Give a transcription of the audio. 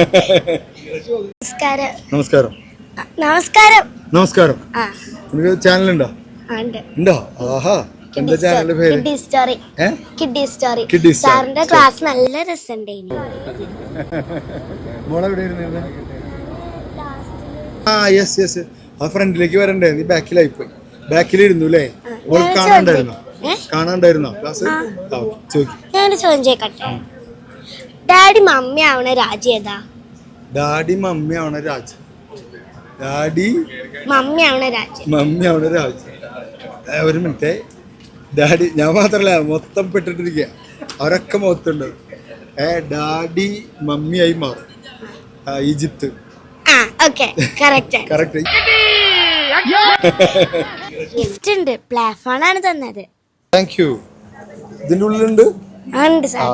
നമസ്കാരം. നമസ്കാരം. നമസ്കാരം. നമസ്കാരം. നിനക്ക് ചാനലുണ്ടോ? ഉണ്ടോ. ആഹാ. എന്താ ചാനലിന്റെ പേര്? കിഡി സ്റ്റോറി. കിഡി സ്റ്റോറി. കിഡി സാറിന്റെ ക്ലാസ് നല്ല രസമുണ്ടായിന് മോളെ എവിടെ ഇരുന്നിരുന്നെ? ആ യെസ് യെസ് ആ ഫ്രണ്ടിലേക്ക് വരണ്ടേ നീ ബാക്കിലായി പോയി ബാക്കിലിരുന്നു അല്ലേ ഓൾ കാണാണ്ടായിരുന്നോ? കാണാണ്ടായിരുന്നോ? ക്ലാസ്? ചോദിക്കും. ഞാൻ ചോദിച്ചേക്കട്ടെ ഡാഡി മമ്മി ആവണ രാജ്യം ഏതാ? ഡാഡി മമ്മിയാണ് രാജ്. ഡാഡി മമ്മിയാണ് രാജ്. മമ്മിയാണ് രാജ്. ഒരു മിനിറ്റ്. ഡാഡി ഞാൻ മാത്രല്ല മൊത്തം പെട്ടിട്ടിരിക്കുക അവരൊക്കെ മൊത്തമുണ്ട് ഏ ഡാഡി മമ്മിയായി മാറും. ഈജിപ്ത്. കറക്റ്റ് കറക്റ്റ് ഗിഫ്റ്റ് ഉണ്ട് പ്ലാഫോൺ ആണ് തന്നത്. താങ്ക് യു ഇതിന്റെ ഉള്ളിലുണ്ട്? ഉണ്ട് സാർ.